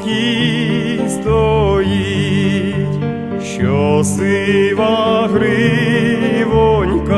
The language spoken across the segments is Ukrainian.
спокій стоїть, що сива гривонька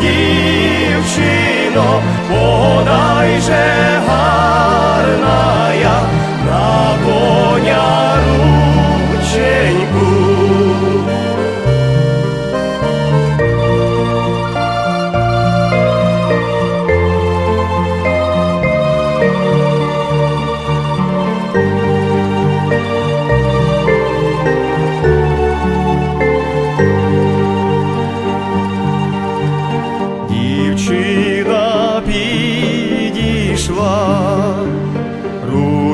дівчино, подай же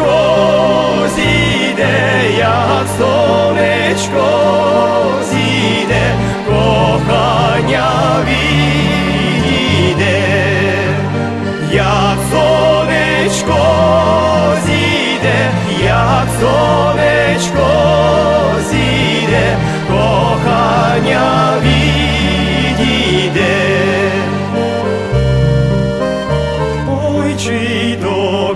сонечко зійде, як сонечко зійде, кохання відійде, як сонечко зійде, як сонечко зійде, кохання відійде. Ой, чи до